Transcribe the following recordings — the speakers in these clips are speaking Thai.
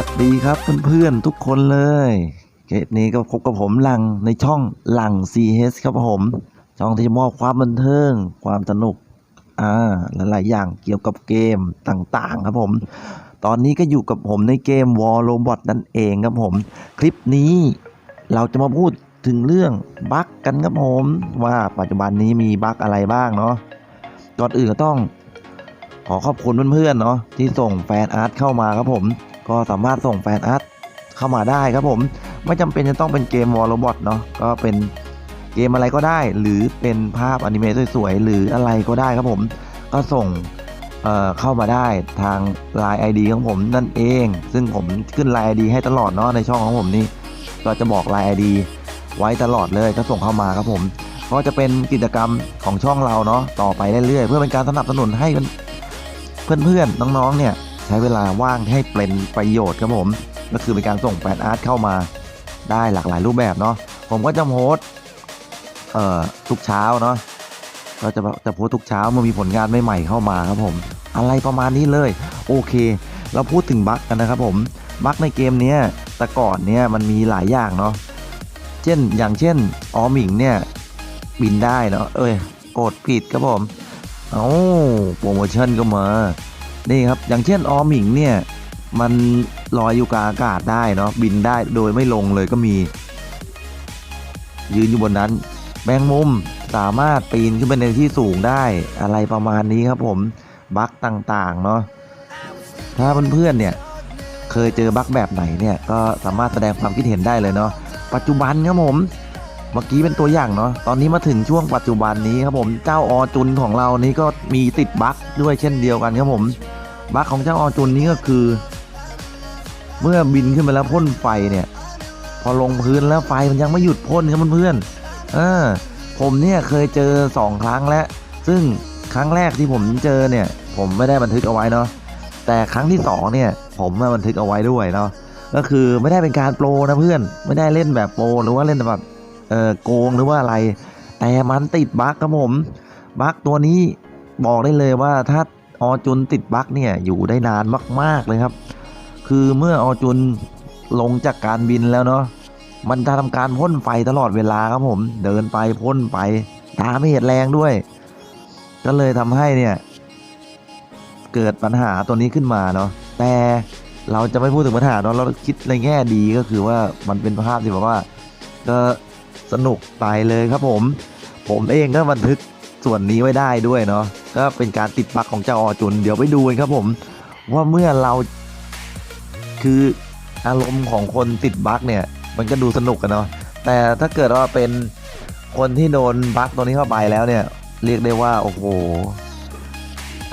สวัสดีครับเพื่อนๆทุกคนเลยเกมนี้ก็พบกับผมหลังในช่องหลัง CS ครับผมช่องที่จะมอบความบันเทิงความสนุกอ่าหลายๆอย่างเกี่ยวกับเกมต่างๆ ครับผม ตอนนี้ก็อยู่กับผมในเกม War Robot นั่นเองครับผม คลิปนี้เราจะมาพูดถึงเรื่องบั๊กกันครับผมว่าปัจจุบันนี้มีบั๊กอะไรบ้างเนาะก่อนอื่นก็ต้องขอขอบคุณเพื่อนๆเนาะที่ส่งแฟนอาร์ตเข้ามาครับผม ก็สามารถส่งแฟนอาร์ตเข้ามาได้ครับผม ไม่จำเป็นจะต้องเป็นเกมวอลโรบอทเนาะก็เป็นเกมอะไรก็ได้ หรือเป็นภาพอนิเมะสวยๆ หรืออะไรก็ได้ครับผม ก็ส่งเเข้ามาได้ทาง Line ID ของผมนั่นเอง ซึ่งผมขึ้น Line ID ให้ตลอดเนาะในช่องของผมนี่ก็จะบอก Line ID ไว้ตลอดเลยก็ส่งเข้ามาครับผม ก็จะเป็นกิจกรรมของช่องเราเนาะต่อไปเรื่อยๆเพื่อเป็นการสนับสนุนให้เพื่อนๆน้องๆเนี่ย ใช้เวลาว่างให้เป็นประโยชน์ครับผม ก็คือเป็นการส่งแฟนอาร์ตเข้ามาได้หลากหลายรูปแบบเนาะผมก็จะโพสต์เอ่อทุกเช้าเนาะก็จะจะโพสต์ทุกเช้าเมื่อมีผลงานใหม่ๆเข้ามาครับผม อะไรประมาณนี้เลย โอเค เราพูดถึงบั๊กกันนะครับผมบั๊กในเกมเนี้ยแต่ก่อนเนี่ยมันมีหลายอย่างเนาะเช่นอย่างเช่นออมิงเนี่ยบินได้เนาะเอ้ยกดผิดครับผมเอ้าโปรโมชั่นก็มา นี่ครับ อย่างเช่นออหมิงเนี่ย มันลอยอยู่กลางอากาศได้เนาะบินได้โดยไม่ลงเลยก็มี ยืนอยู่บนนั้น แมงมุมสามารถปีนขึ้นไปในที่สูงได้อะไรประมาณนี้ครับผมบั๊กต่างๆเนาะถ้าเพื่อนๆเนี่ยเคยเจอบั๊กแบบไหนเนี่ยก็สามารถแสดงความคิดเห็นได้เลยเนาะปัจจุบันครับผมเมื่อกี้เป็นตัวอย่างเนาะตอนนี้มาถึงช่วงปัจจุบันนี้ครับผมเจ้าออจุนของเรานี้ก็มีติดบั๊กด้วยเช่นเดียวกันครับผม บั๊กของเจ้าออจุนนี้ก็คือ เมื่อบินขึ้นไปแล้วพ่นไฟเนี่ย พอลงพื้นแล้วไฟมันยังไม่หยุดพ่นครับเพื่อนๆเออผมเนี่ยเคยเจอสองครั้งแล้ว ซึ่งครั้งแรกที่ผมเจอเนี่ย ผมไม่ได้บันทึกเอาไว้เนาะแต่ครั้งที่สองเนี่ย ผมมาบันทึกเอาไว้ด้วยเนาะก็คือไม่ได้เป็นการโปรนะเพื่อน ไม่ได้เล่นแบบโปรหรือว่าเล่นแบบเออโกงหรือว่าอะไร แต่มันติดบั๊กครับผมบั๊กตัวนี้บอกได้เลยว่าถ้า ออจุนติดบั๊กเนี่ยอยู่ได้นานมาก ๆ เลยครับ คือเมื่อออจุนลงจากการบินแล้วเนาะมันจะทำการพ่นไฟตลอดเวลาครับผม เดินไปพ่นไปตาไม่เห็นแรงด้วย ก็เลยทำให้เนี่ย เกิดปัญหาตัวนี้ขึ้นมาเนาะแต่เราจะไม่พูดถึงปัญหาเนาะเราคิดในแง่ดีก็คือว่ามันเป็นภาพที่แบบว่า ก็สนุกไปเลยครับผม ผมเองก็บันทึก ส่วนนี้ไว้ได้ด้วยเนาะก็เป็นการติดบั๊กของเจ้าออจุน เดี๋ยวไปดูกันครับผม ว่าเมื่อเราคืออารมณ์ของคนติดบั๊กเนี่ย มันก็ดูสนุกกันเนาะแต่ถ้าเกิดว่าเป็นคนที่โดนบั๊กตัวนี้เข้าไปแล้วเนี่ย เรียกได้ว่าโอ้โห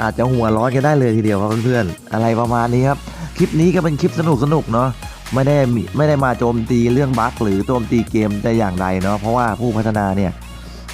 อาจจะหัวร้อนกันได้เลยทีเดียวครับเพื่อนๆอะไรประมาณนี้ครับคลิปนี้ก็เป็นคลิปสนุกสนุกเนาะไม่ได้ไม่ได้มาโจมตีเรื่องบั๊กหรือโจมตีเกมแต่อย่างใดเนาะเพราะว่าผู้พัฒนาเนี่ย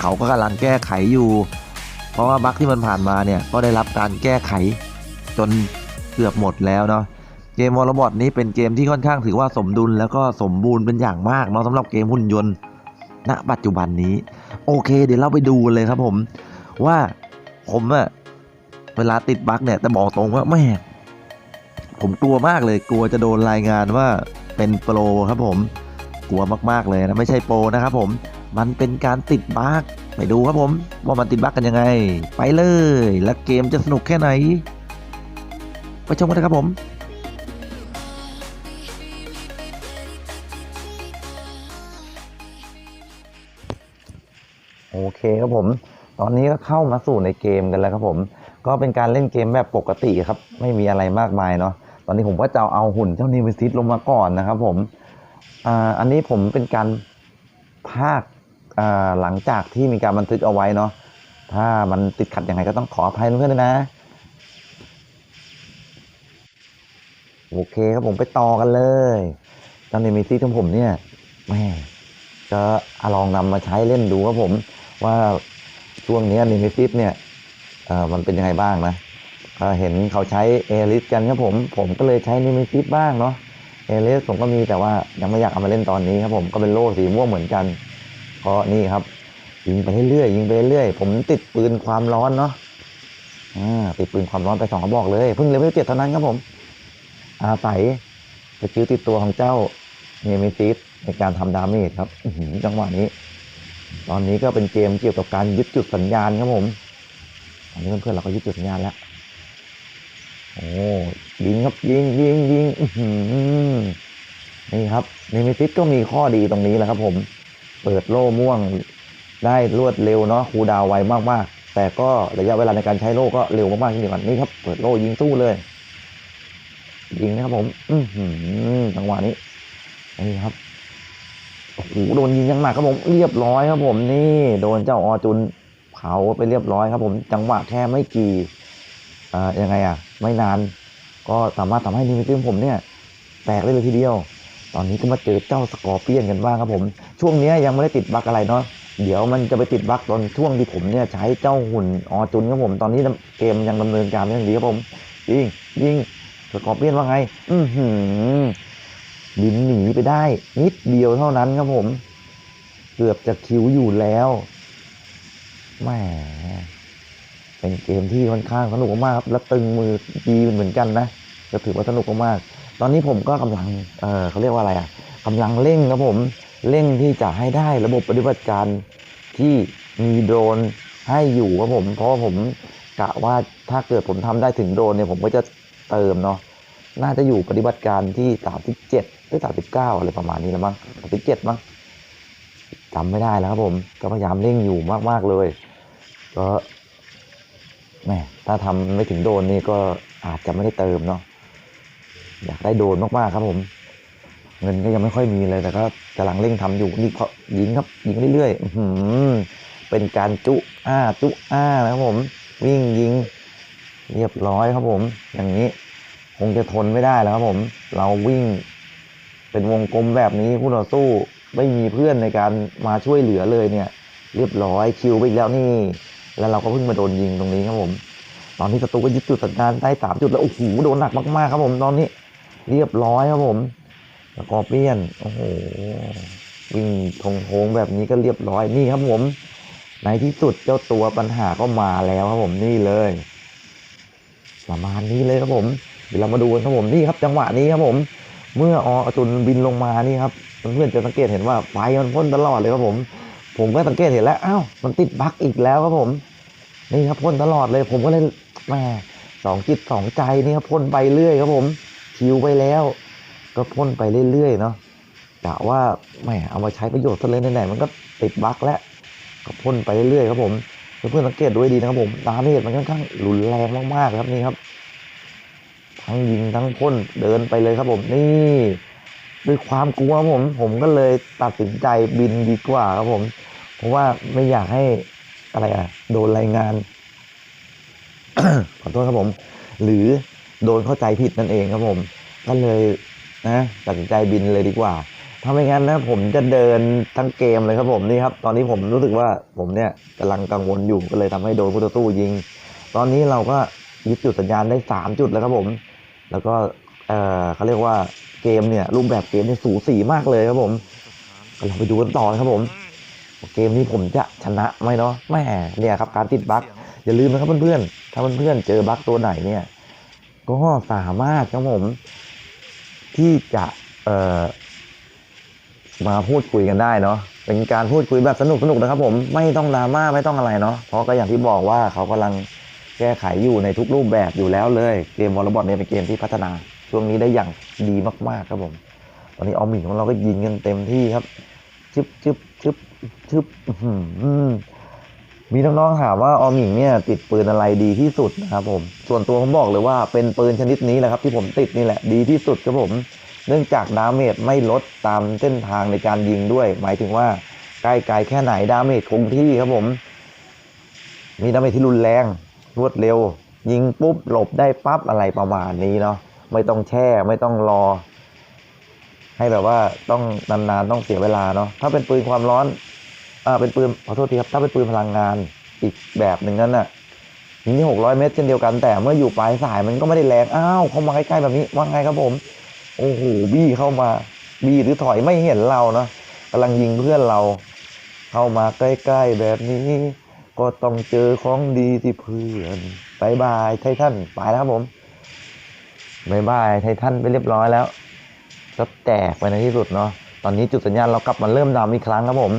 เขาก็กำลังแก้ไขอยู่ เพราะว่าบั๊กที่มันผ่านมาเนี่ยก็ได้รับการแก้ไขจนเกือบหมดแล้วเนาะเกมวอลบอทนี้เป็นเกมที่ค่อนข้างถือว่าสมดุลแล้วก็สมบูรณ์เป็นอย่างมากเนาะสำหรับเกมหุ่นยนต์ณปัจจุบันนี้ โอเค เดี๋ยวเราไปดูเลยครับผม ว่าผมอะเวลาติดบั๊กเนี่ยแต่บอกตรงว่าแม่ผมกลัวมากเลยกลัวจะโดนรายงานว่าเป็นโปรครับผมกลัวมากๆเลยนะไม่ใช่โปรนะครับผม มันเป็นการติดบั๊กไปดูครับผมว่ามันติดบั๊กกันยังไง ไปเลย แล้วเกมจะสนุกแค่ไหน ไปชมกันเลยครับผมโอเคครับผม ตอนนี้ก็เข้ามาสู่ในเกมกันแล้วครับผม ก็เป็นการเล่นเกมแบบปกติครับ ไม่มีอะไรมากมายเนาะ ตอนนี้ผมก็จะเอาหุ่นเจ้านิวซิตลงมาก่อนนะครับผม อ่า อันนี้ผมเป็นการภาค หลังจากที่มีการบันทึกเอาไว้เนาะถ้ามันติดขัดยังไงก็ต้องขออภัยเพื่อนๆด้วยนะ โอเคครับผมไปต่อกันเลยเจ้านิวซิตของผมเนี่ยแม่ก็ลองนำมาใช้เล่นดูครับผม ว่าช่วงนี้นิมิซิฟเนี่ยมันเป็นยังไงบ้างนะก็เห็นเขาใช้เอลิสกันครับผม ผมก็เลยใช้นิมิซิฟบ้างเนาะเอลิสผมก็มีแต่ว่ายังไม่อยากเอามาเล่นตอนนี้ครับผมก็เป็นโล่สีม่วงเหมือนกัน เพราะนี่ครับ ยิงไปเรื่อยๆยิงไปเรื่อยผมติดปืนความร้อนเนาะอ่าติดปืนความร้อนไปสองกระบอกเลยเพิ่งเลเวลเจ็ดเท่านั้นครับผม อาศัยกิลติดตัวของเจ้าเนมิซิสในการทำดาเมจครับอืจังหวะนี้ ตอนนี้ก็เป็นเกมเกี่ยวกับการยึดจุดสัญญาณครับผมตอนนี้เพื่อนๆเราก็ยึดจุดสัญญาณแล้วโอ้ยิงครับยิงยิงยิงนี่ครับเนมิซิสก็มีข้อดีตรงนี้แหละครับผม เปิดโล่ม่วงได้รวดเร็วเนาะคูดาวไวมากๆ แต่ก็ระยะเวลาในการใช้โล่ก็เร็วมากๆเช่นเดียวกันนี่ครับ เปิดโล่ยิงสู้เลย ยิงนะครับผม อืจังหวะนี้นี่ครับโอ้โหโดนยิงยังหนักครับผมเรียบร้อยครับผม นี่โดนเจ้าอจุนเผาไปเรียบร้อยครับ ผม จังหวะแค่ไม่กี่อ่ายังไงอะ ไม่นาน ก็สามารถทำให้นิมิตผมเนี่ย แตกได้เลยทีเดียว ตอนนี้ก็มาเจอเจ้าสกอร์เปียนกันบ้างครับผม ช่วงนี้ยังไม่ได้ติดบั๊กอะไรเนาะเดี๋ยวมันจะไปติดบั๊กตอนช่วงที่ผมเนี่ยใช้เจ้าหุ่นอจุนครับผม ตอนนี้เกมยังดำเนินการไม่อย่างดีครับผมยิงยิงสกอร์เปียนว่าไง อือหือบินหนีไปได้ นิดเดียวเท่านั้นครับผม เกือบจะคิวอยู่แล้วแหมเป็นเกมที่ค่อนข้างสนุกมากครับและตึงมือดีเหมือนกันนะก็ถือว่าสนุกมาก ตอนนี้ผมก็กำลังเออเขาเรียกว่าอะไรอะกำลังเร่งครับผมเร่งที่จะให้ได้ระบบปฏิบัติการที่มีโดรนให้อยู่ครับผม เพราะผมกะว่าถ้าเกิดผมทำได้ถึงโดรนเนี่ยผมก็จะเติมเนาะน่าจะอยู่ปฏิบัติการที่สามสิบเจ็ดหรือสามสิบเก้าอะไรประมาณนี้แล้วมั้งสามสิบเจ็ดมั้งจำไม่ได้แล้วครับผมก็พยายามเร่งอยู่มากๆเลยก็แหมถ้าทำไม่ถึงโดนนี่ก็อาจจะไม่ได้เติมเนาะ อยากได้โดนมากๆครับ ผม เงินก็ยังไม่ค่อยมีเลยแต่ก็กำลังเร่งทำอยู่นี่เขายิงครับ ยิงเรื่อยๆเป็นการจุอ้าจุอ้านะครับผม วิ่งยิง เรียบร้อยครับผม อย่างนี้คงจะทนไม่ได้แล้วครับผม เราวิ่ง เป็นวงกลมแบบนี้คู่ต่อสู้ไม่มีเพื่อนในการมาช่วยเหลือเลยเนี่ย เรียบร้อยคิวไปอีกแล้วนี่ แล้วเราก็เพิ่งมาโดนยิงตรงนี้ครับผม ตอนนี้ศัตรูก็ยึดจุดสัญญาณได้สามจุดแล้วโอ้โหโดนหนักมากๆครับผมตอนนี้ เรียบร้อยครับผมสกอร์เปียนโอ้โหวิ่งทงโงแบบนี้ก็เรียบร้อยนี่ครับผมในที่สุดเจ้าตัวปัญหาก็มาแล้วครับผมนี่เลย ประมาณนี้เลยครับผมเดี๋ยวเรามาดูกันครับผมนี่ครับ จังหวะนี้ครับผม เมื่อออจุนบินลงมานี่ครับเพื่อนจะสังเกตเห็นว่าไฟมันพ่นตลอดเลยครับผม ผมก็สังเกตเห็นแล้วอ้าวมันติดบั๊กอีกแล้วครับผม นี่ครับพ่นตลอดเลย ผมก็เลยแหมสองจิตสองใจนี่ครับพ่นไปเรื่อยครับผม คิวไปแล้ว ก็พ่นไปเรื่อยๆเนาะกะว่าแหมเอามาใช้ประโยชน์ซะเลยไหนๆมันก็ติดบั๊กแล้วก็พ่นไปเรื่อยๆครับผมเพื่อนๆสังเกตดูให้ดีนะครับผมดาเมจมันค่อนข้างรุนแรงมากๆครับนี่ครับ ทั้งยิงทั้งพ่นเดินไปเลยครับผมนี่ ด้วยความกลัวผม ผมก็เลยตัดสินใจบินดีกว่าครับผม เพราะว่าไม่อยากให้อะไรอะ โดนรายงานขอโทษครับผม หรือ โดนเข้าใจผิดนั่นเองครับผมก็เลยนะตัดสินใจบินเลยดีกว่าถ้าไม่งั้นนะผมจะเดินทั้งเกมเลยครับผมนี่ครับ ตอนนี้ผมรู้สึกว่าผมเนี่ยกำลังกังวลอยู่ก็เลยทำให้โดนผู้ต่อสู้ยิง ตอนนี้เราก็ยึดจุดสัญญาณได้สามจุดแล้วครับผม แล้วก็เออเขาเรียกว่าเกมเนี่ยรูปแบบเกมเนี่ยสูสีมากเลยครับผมก็เราไปดูกันต่อนะครับผม เกมนี้ผมจะชนะไหมเนาะแม่เนี่ยครับการติดบั๊กอย่าลืมนะครับเพื่อนๆถ้าเพื่อนๆเจอบั๊กตัวไหนเนี่ย ก็สามารถครับผมที่จะเอ่อมาพูดคุยกันได้เนาะเป็นการพูดคุยแบบสนุกสนุกนะครับ ผมไม่ต้องดราม่าไม่ต้องอะไรเนาะเพราะก็อย่างที่บอกว่าเขากำลังแก้ไขอยู่ในทุกรูปแบบอยู่แล้วเลย เกมวอลเลย์บอลเนี่ยเป็นเกมที่พัฒนา ช่วงนี้ได้อย่างดีมากๆครับผม ตอนนี้ออมหมิงของเราก็ยิงกันเต็มที่ครับชึบชึบชึบชึบ มีน้องๆถามว่าออมหมิงเนี่ยติดปืนอะไรดีที่สุดนะครับผมส่วนตัวผมบอกเลยว่าเป็นปืนชนิดนี้แหละครับ ที่ผมติดนี่แหละดีที่สุดครับผม เนื่องจากดาเมจไม่ลดตามเส้นทางในการยิงด้วย หมายถึงว่าใกล้ไกลแค่ไหนดาเมจคงที่ครับผม มีดาเมจที่รุนแรงรวดเร็ว ยิงปุ๊บหลบได้ปั๊บอะไรประมาณนี้เนาะไม่ต้องแช่ไม่ต้องรอ ให้แบบว่าต้องนานๆต้องเสียเวลาเนาะถ้าเป็นปืนความร้อน อ่าเป็นปืนขอโทษทีครับถ้าเป็นปืนพลังงานอีกแบบหนึ่งนั้นน่ะยิงที่หกร้อยเมตรเช่นเดียวกันแต่เมื่ออยู่ปลายสายมันก็ไม่ได้แรงอ้าวเข้ามาใกล้ๆแบบนี้ว่าไงครับผม โอ้โหบี้เข้ามาบี้หรือถอยไม่เห็นเราเนาะกำลังยิงเพื่อนเรา เข้ามาใกล้ๆแบบนี้ ก็ต้องเจอของดีที่เพื่อนบายบายไททันไปแล้วครับผมบายบายไททันไปเรียบร้อยแล้วก็แตกไปในที่สุดเนาะตอนนี้จุดสัญญาณเรากลับมาเริ่มดำอีกครั้งครับผม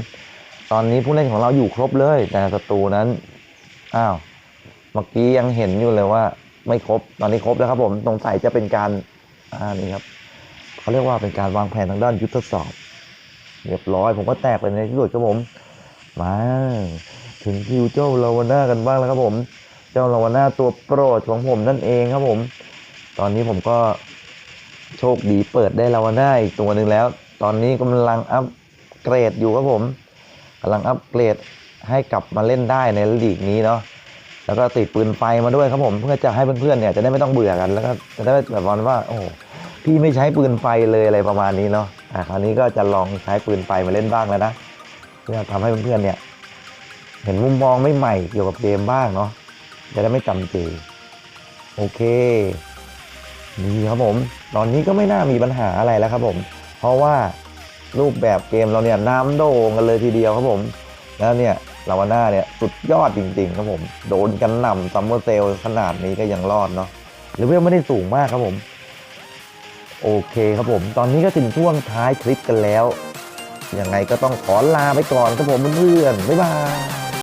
ตอนนี้ผู้เล่นของเราอยู่ครบเลย แต่ศัตรูนั้น อ้าว เมื่อกี้ยังเห็นอยู่เลยว่า ไม่ครบ ตอนนี้ครบแล้วครับผมสงสัยจะเป็นการ อ่า นี่ครับ เขาเรียกว่าเป็นการวางแผนทางด้านยุทธศาสตร์ เรียบร้อย ผมก็แตกไปในที่สุดครับผม มา ถึงคิวเจ้าลาวาน่ากันบ้างแล้วครับผม เจ้าลาวาน่าตัวโปรดของผมนั่นเองครับผม ตอนนี้ผมก็โชคดีเปิดได้ลาวาน่าอีกตัวหนึ่งแล้ว ตอนนี้กำลังอัพเกรดอยู่ครับผมำลังอัพเกรดให้กลับมาเล่นได้ในลีกนี้เนาะแล้วก็ติดปืนไฟมาด้วยครับผมเพื่อจะให้เพื่อนๆเนี่ยจะได้ไม่ต้องเบื่อกัน แล้วก็จะได้แบบว่าโอ้พี่ไม่ใช้ปืนไฟเลยอะไรประมาณนี้เนาะอะคราวนี้ก็จะลองใช้ปืนไฟมาเล่นบ้างแล้วนะเพื่อทำให้เพื่อนๆเนี่ยเห็นมุมมองไม่ใหม่เกี่ยวกับเกมบ้างเนาะจะได้ไม่จำเจโอเคนี่ครับผม ตอนนี้ก็ไม่น่ามีปัญหาอะไรแล้วครับผม เพราะว่า รูปแบบเกมเราเนี่ยน้ำโด่งกันเลยทีเดียวครับผม แล้วเนี่ยลาวาน่าเนี่ยสุดยอดจริงๆครับผม โดนกันหน่ำซัมเมอร์เซลขนาดนี้ก็ยังรอดเนาะเลเวลไม่ได้สูงมากครับผม โอเคครับผม ตอนนี้ก็ถึงช่วงท้ายคลิปกันแล้ว ยังไงก็ต้องขอลาไปก่อนครับผมเพื่อนๆบ๊ายบาย